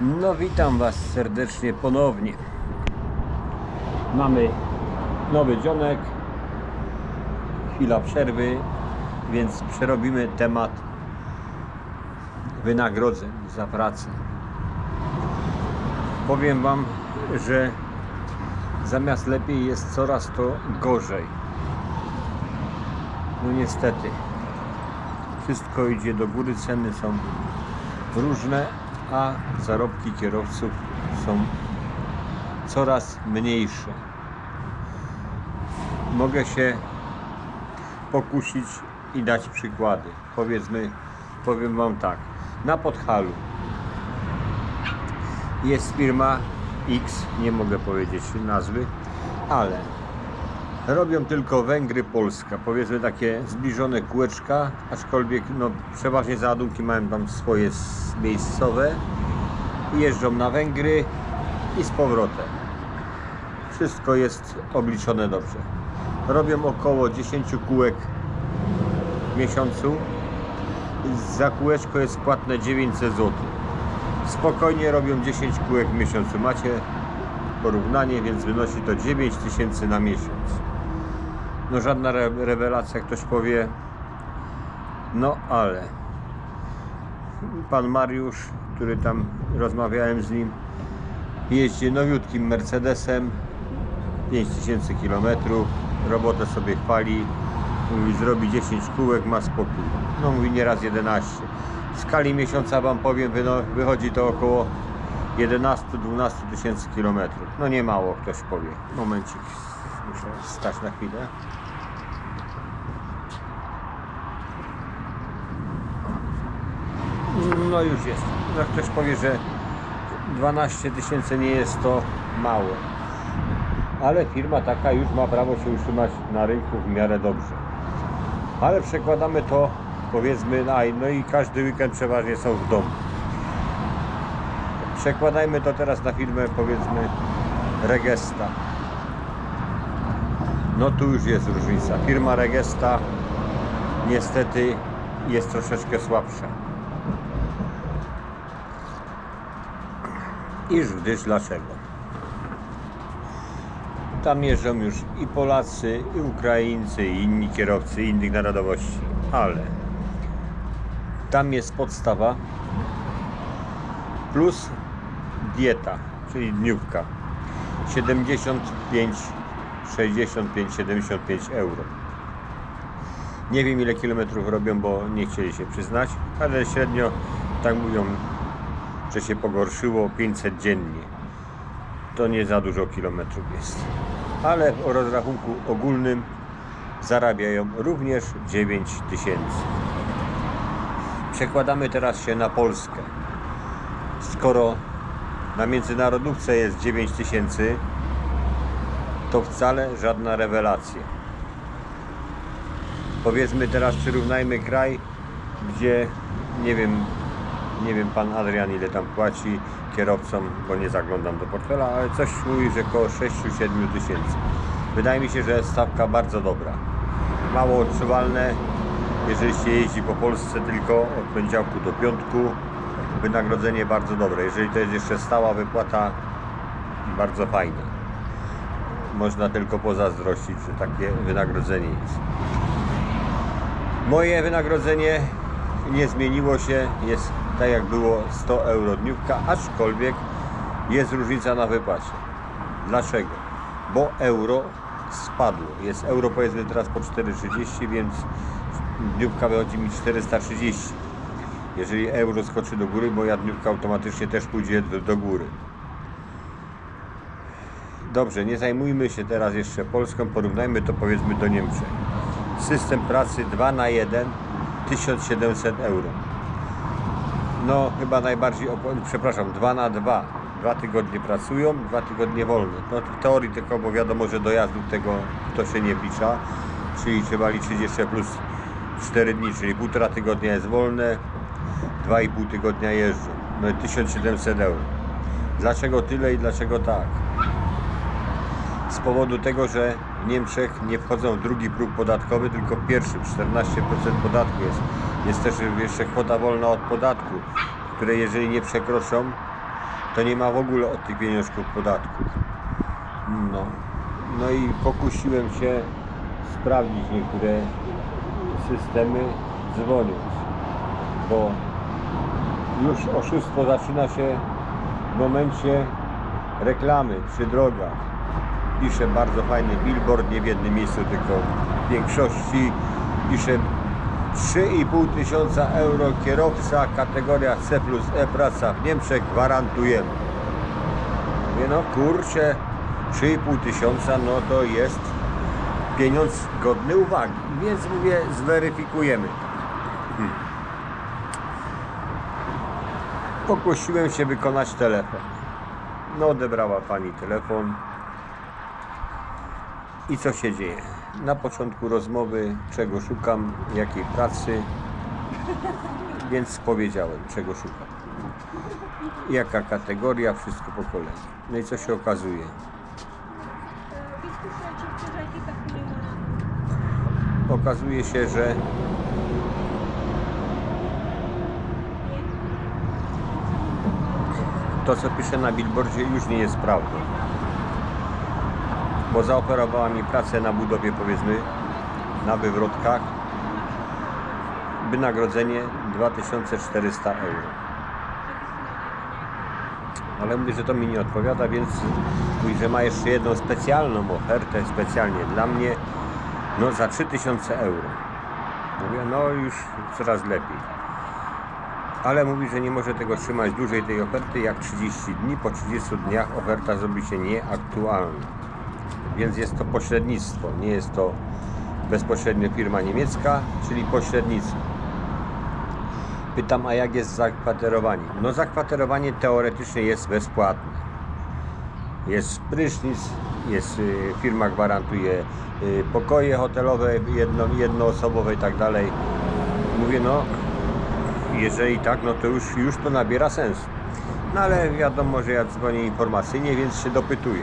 No witam Was serdecznie ponownie. Mamy nowy dzionek, chwila przerwy, więc przerobimy temat wynagrodzeń za pracę. Powiem Wam, że zamiast lepiej jest coraz to gorzej. No niestety, wszystko idzie do góry, ceny są różne, a zarobki kierowców są coraz mniejsze. Mogę się pokusić i dać przykłady. Powiedzmy, powiem Wam tak. Na Podhalu jest firma X, nie mogę powiedzieć nazwy, ale robią tylko Węgry, Polska. Powiedzmy takie zbliżone kółeczka, aczkolwiek no, przeważnie załadunki mają tam swoje miejscowe. Jeżdżą na Węgry i z powrotem. Wszystko jest obliczone dobrze. Robią około 10 kółek w miesiącu. Za kółeczko jest płatne 900 zł. Spokojnie robią 10 kółek w miesiącu. Macie porównanie, więc wynosi to 9 tysięcy na miesiąc. No żadna re rewelacja, ktoś powie. No ale pan Mariusz, który tam rozmawiałem z nim, jeździ nowiutkim Mercedesem 5000 km, robotę sobie chwali, mówi zrobi 10 kółek, ma spokój. No mówi nieraz 11. W skali miesiąca wam powiem, wychodzi to około 11-12 tysięcy kilometrów. No nie mało, ktoś powie. Momencik, muszę stać na chwilę. No już jest. No ktoś powie, że 12 tysięcy nie jest to mało. Ale firma taka już ma prawo się utrzymać na rynku w miarę dobrze. Ale przekładamy to powiedzmy na no i każdy weekend przeważnie są w domu. Przekładajmy to teraz na firmę powiedzmy Regesta. No tu już jest różnica. Firma Regesta niestety jest troszeczkę słabsza. Iż gdyż dlaczego? Tam jeżdżą już i Polacy, i Ukraińcy, i inni kierowcy innych narodowości, ale tam jest podstawa plus dieta, czyli dniówka 75, 65, 75 euro. Nie wiem ile kilometrów robią, bo nie chcieli się przyznać, ale średnio tak mówią, że się pogorszyło 500 dziennie. To nie za dużo kilometrów jest. Ale o rozrachunku ogólnym zarabiają również 9 tysięcy. Przekładamy teraz się na Polskę. Skoro na międzynarodówce jest 9 tysięcy, to wcale żadna rewelacja. Powiedzmy teraz przyrównajmy kraj, gdzie nie wiem, nie wiem pan Adrian ile tam płaci kierowcom, bo nie zaglądam do portfela, ale coś mówi, że około 6-7 tysięcy. Wydaje mi się, że stawka bardzo dobra. Mało odczuwalne, jeżeli się jeździ po Polsce tylko od poniedziałku do piątku. Wynagrodzenie bardzo dobre. Jeżeli to jest jeszcze stała wypłata, bardzo fajne. Można tylko pozazdrościć, że takie wynagrodzenie jest. Moje wynagrodzenie nie zmieniło się, jest tak jak było 100 euro dniówka, aczkolwiek jest różnica na wypłacie. Dlaczego? Bo euro spadło. Jest euro powiedzmy teraz po 4,30, więc dniówka wychodzi mi 430. Jeżeli euro skoczy do góry, moja dniówka automatycznie też pójdzie do góry. Dobrze, nie zajmujmy się teraz jeszcze Polską, porównajmy to powiedzmy do Niemczech. System pracy 2 na 1 1700 euro. No chyba najbardziej, przepraszam, 2 na 2. Dwa tygodnie pracują, dwa tygodnie wolne. No w teorii tylko, bo wiadomo, że dojazdów tego to się nie wlicza, czyli trzeba liczyć jeszcze plus 4 dni, czyli półtora tygodnia jest wolne, 2,5 tygodnia jeżdżą. No i 1700 euro. Dlaczego tyle i dlaczego tak? Z powodu tego, że w Niemczech nie wchodzą w drugi próg podatkowy, tylko pierwszy, 14% podatku jest. Jest też jeszcze kwota wolna od podatku, której jeżeli nie przekroczą, to nie ma w ogóle od tych pieniążków podatków. No, no i pokusiłem się sprawdzić niektóre systemy dzwoniąc, bo już oszustwo zaczyna się w momencie reklamy przy drogach. Pisze bardzo fajny billboard, nie w jednym miejscu, tylko w większości. Pisze 3,5 tysiąca euro kierowca, kategoria C plus E praca w Niemczech gwarantujemy. Mówię, no kurczę, 3,5 tysiąca, no to jest pieniądz godny uwagi. Więc mówię, zweryfikujemy. Hmm. Pokusiłem się wykonać telefon. No odebrała pani telefon. I co się dzieje? Na początku rozmowy, czego szukam, jakiej pracy, więc powiedziałem, czego szukam. Jaka kategoria, wszystko po kolei. No i co się okazuje? Okazuje się, że to, co pisze na billboardzie, już nie jest prawdą. Bo zaoferowała mi pracę na budowie, powiedzmy, na wywrotkach. Wynagrodzenie 2400 euro. Ale mówię, że to mi nie odpowiada, więc mówi, że ma jeszcze jedną specjalną ofertę, specjalnie dla mnie, no za 3000 euro. Mówię, no już coraz lepiej. Ale mówi, że nie może tego trzymać dłużej tej oferty jak 30 dni. Po 30 dniach oferta zrobi się nieaktualna. Więc jest to pośrednictwo. Nie jest to bezpośrednio firma niemiecka, czyli pośrednictwo. Pytam, a jak jest zakwaterowanie? No zakwaterowanie teoretycznie jest bezpłatne. Jest prysznic, jest, y, firma gwarantuje y, pokoje hotelowe jedno, jednoosobowe i tak dalej. Mówię, no jeżeli tak, no to już, już to nabiera sensu. No ale wiadomo, że ja dzwonię informacyjnie, więc się dopytuję.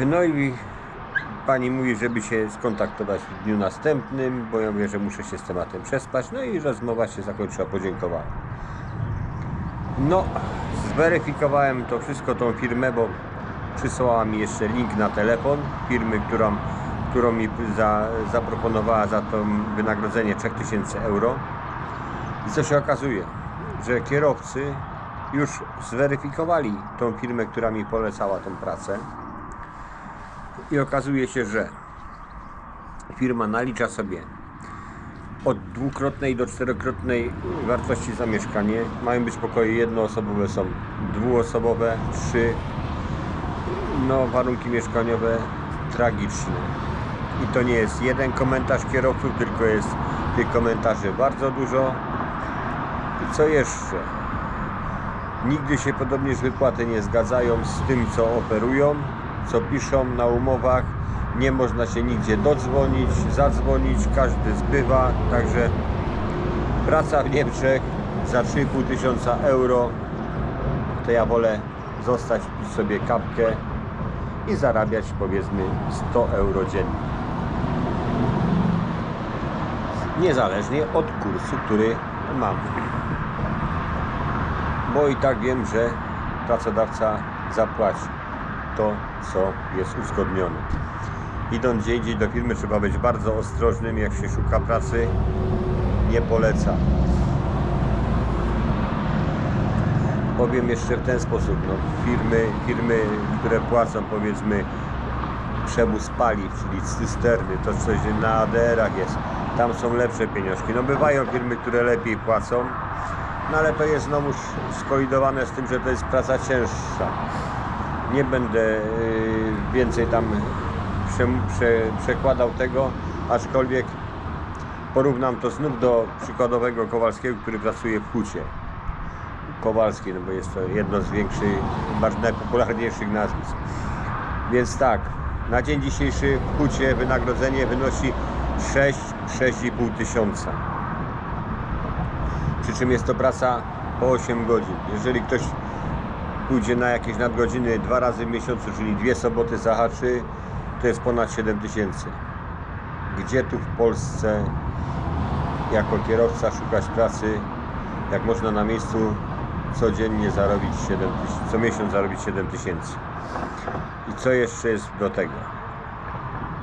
No i pani mówi, żeby się skontaktować w dniu następnym, bo ja mówię, że muszę się z tematem przespać. No i rozmowa się zakończyła podziękowaniem. No, zweryfikowałem to wszystko, tą firmę, bo przysłała mi jeszcze link na telefon firmy, którą, którą mi za, zaproponowała za to wynagrodzenie 3000 euro. I co się okazuje, że kierowcy już zweryfikowali tą firmę, która mi polecała tą pracę. I okazuje się, że firma nalicza sobie od dwukrotnej do czterokrotnej wartości za mieszkanie. Mają być pokoje jednoosobowe, są dwuosobowe, trzy. No, warunki mieszkaniowe tragiczne. I to nie jest jeden komentarz kierowców, tylko jest tych komentarzy bardzo dużo. I co jeszcze? Nigdy się podobnież wypłaty nie zgadzają z tym, co oferują, co piszą na umowach. Nie można się nigdzie dodzwonić, zadzwonić, każdy zbywa. Także praca w Niemczech za 3,5 tysiąca euro to ja wolę zostać, pić sobie kapkę i zarabiać powiedzmy 100 euro dziennie. Niezależnie od kursu, który mam. Bo i tak wiem, że pracodawca zapłaci to, co jest uzgodnione. Idąc gdzie indziej do firmy trzeba być bardzo ostrożnym, jak się szuka pracy, nie poleca. Powiem jeszcze w ten sposób, no, firmy, firmy, które płacą powiedzmy przewóz paliw, czyli cysterny, to coś na ADR-ach jest, tam są lepsze pieniążki. No bywają firmy, które lepiej płacą, no ale to jest znowu skolidowane z tym, że to jest praca cięższa. Nie będę y, więcej tam prze, prze, przekładał tego, aczkolwiek porównam to znów do przykładowego Kowalskiego, który pracuje w hucie. Kowalski, no bo jest to jedno z większych, najpopularniejszych nazwisk. Więc tak, na dzień dzisiejszy w hucie wynagrodzenie wynosi 6-6,5 tysiąca. Przy czym jest to praca po 8 godzin. Jeżeli ktoś pójdzie na jakieś nadgodziny dwa razy w miesiącu, czyli dwie soboty zahaczy, to jest ponad 7 tysięcy. Gdzie tu w Polsce jako kierowca szukać pracy, jak można na miejscu codziennie zarobić 7 tysięcy, co miesiąc zarobić 7 tysięcy. I co jeszcze jest do tego?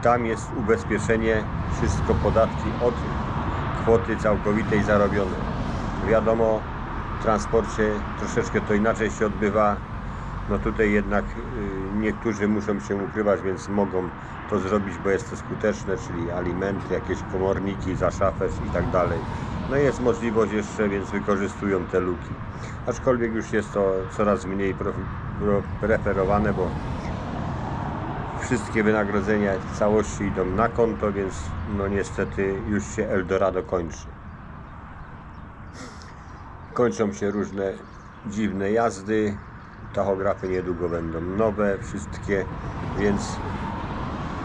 Tam jest ubezpieczenie, wszystko podatki od kwoty całkowitej zarobionej. Wiadomo, transporcie troszeczkę to inaczej się odbywa. No tutaj jednak y, niektórzy muszą się ukrywać, więc mogą to zrobić, bo jest to skuteczne, czyli alimenty, jakieś komorniki za szafę i tak dalej. No jest możliwość jeszcze, więc wykorzystują te luki. Aczkolwiek już jest to coraz mniej preferowane, bo wszystkie wynagrodzenia w całości idą na konto, więc no niestety już się Eldorado kończy. Kończą się różne dziwne jazdy, tachografy niedługo będą nowe, wszystkie, więc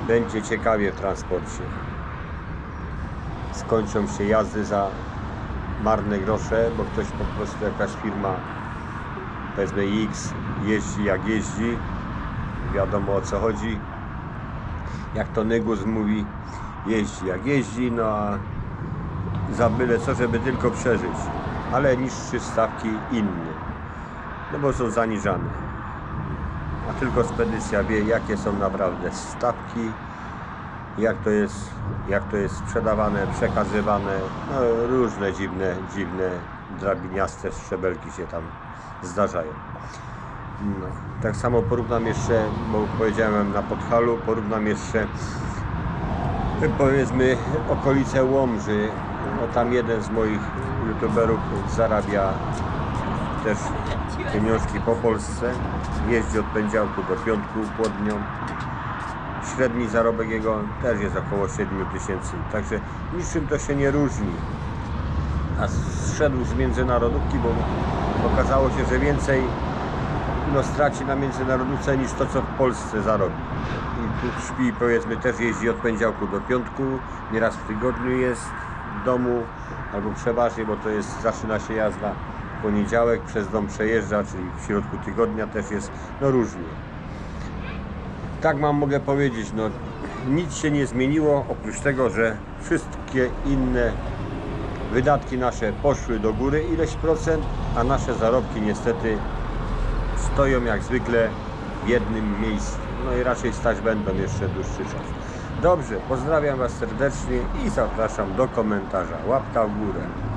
będzie ciekawie w transporcie. Skończą się jazdy za marne grosze, bo ktoś po prostu, jakaś firma, powiedzmy X, jeździ jak jeździ, wiadomo o co chodzi. Jak to Nygus mówi, jeździ jak jeździ, no a za byle co, żeby tylko przeżyć. Ale niższe stawki inne, no bo są zaniżane. A tylko spedycja wie, jakie są naprawdę stawki, jak to jest, jak to jest sprzedawane, przekazywane. No, różne dziwne, dziwne, drabiniaste szczebelki się tam zdarzają. No, tak samo porównam jeszcze, bo powiedziałem na Podhalu, porównam jeszcze powiedzmy okolice Łomży. No, tam jeden z moich youtuberów zarabia też pieniążki po Polsce. Jeździ od poniedziałku do piątku chłodnią. Średni zarobek jego też jest około 7 tysięcy. Także niczym to się nie różni. A zszedł z międzynarodówki, bo okazało się, że więcej no, straci na międzynarodówce niż to, co w Polsce zarobi. I tu śpi, powiedzmy, też jeździ od poniedziałku do piątku, nieraz w tygodniu jest domu, albo przeważnie, bo to jest, zaczyna się jazda w poniedziałek, przez dom przejeżdża, czyli w środku tygodnia też jest, no różnie. Tak mam mogę powiedzieć, no nic się nie zmieniło, oprócz tego, że wszystkie inne wydatki nasze poszły do góry ileś procent, a nasze zarobki niestety stoją jak zwykle w jednym miejscu. No i raczej stać będą jeszcze dłuższy czas. Dobrze, pozdrawiam Was serdecznie i zapraszam do komentarza. Łapka w górę.